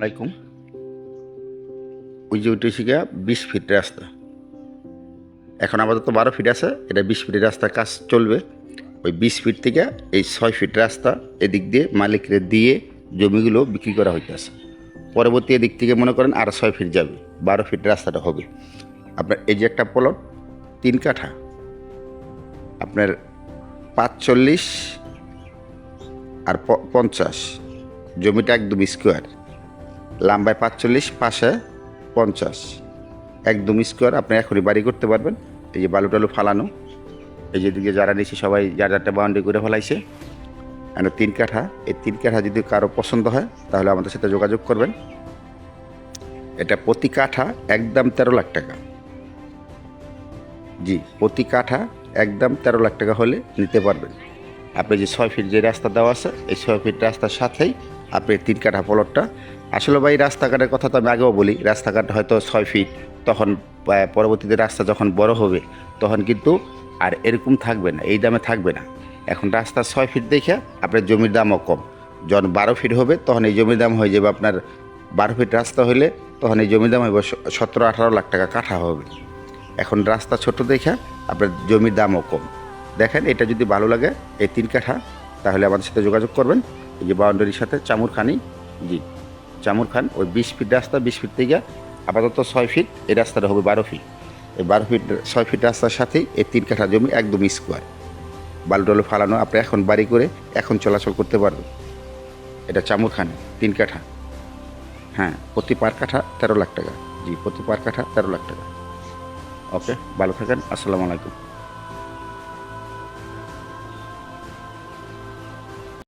আলাইকুম। ওই যে ওইটা শিখা বিশ ফিট রাস্তা। এখন আপাতত বারো ফিট আছে, এটা বিশ ফিটের রাস্তা কাজ চলবে। ওই বিশ ফিট থেকে এই ছয় ফিট রাস্তা এদিক দিয়ে মালিকরে দিয়ে জমিগুলো বিক্রি করা হইতেছে। পরবর্তী এদিক থেকে মনে করেন আর ছয় ফিট যাবে, বারো ফিট রাস্তাটা হবে। আপনার এই যে একটা প্লট তিন কাঠা। আপনার পাঁচচল্লিশ আর পঞ্চাশ। জমিটা একদম স্কোয়ার লাম্বায় পাঁচচল্লিশ, পাশে পঞ্চাশ। একদম স্কোয়ার আপনি এখনই বাড়ি করতে পারবেন। এই যে বালু টালু ফালানো, এই যেদিকে যারা নিয়েছে সবাই যার যারটা বাউন্ডারি করে ফেলাইছে আর তিন কাঠা। এই তিন কাঠা যদি কারও পছন্দ হয়, তাহলে আমাদের সাথে যোগাযোগ করবেন। এটা প্রতি কাঠা একদম তেরো লাখ টাকা। জি, প্রতি কাঠা একদম তেরো লাখ টাকা হলে নিতে পারবেন। আপনি যে ছয় ফিট যে রাস্তা দেওয়া আছে, এই ছয় ফিট রাস্তার সাথেই আপনি তিন কাঠা প্লটটা আসলে ভাই, রাস্তাঘাটের কথা তো আমি আগেও বলি, রাস্তাঘাট হয়তো ছয় ফিট তখন পরবর্তীতে রাস্তা যখন বড় হবে, তখন কিন্তু আর এরকম থাকবে না, এই দামে থাকবে না। এখন রাস্তা ছয় ফিট দেখে আপনার জমির দামও কম। যখন বারো ফিট হবে, তখন এই জমির দাম হয়ে যাবে আপনার বারো ফিট রাস্তা হলে তখন এই জমির দাম হবে সতেরো আঠারো লাখ টাকা কাঠা হবে। এখন রাস্তা ছোট দেখে আপনার জমির দামও কম। দেখেন, এটা যদি ভালো লাগে, এই তিন কাঠা, তাহলে আমাদের সাথে যোগাযোগ করবেন। এই যে বাউন্ডারির সাথে চামুরখানি জি, চামুর খান, ওই বিশ ফিট রাস্তা, বিশ ফিট থেকে আপাতত ছয় ফিট, এই রাস্তাটা হবে বারো ফিট। এই বারো ফিট, ছয় ফিট রাস্তার সাথেই এই তিন কাঠা জমি একদম স্কোয়ার। বালু টালু ফালানো, আপনি এখন বাড়ি করে এখন চলাচল করতে পারবেন। এটা চামুরখানি তিন কাঠা। হ্যাঁ প্রতি পার কাঠা তেরো লাখ টাকা। জি, প্রতি পার কাঠা তেরো লাখ টাকা। ওকে, ভালো থাকেন, আসসালামু আলাইকুম।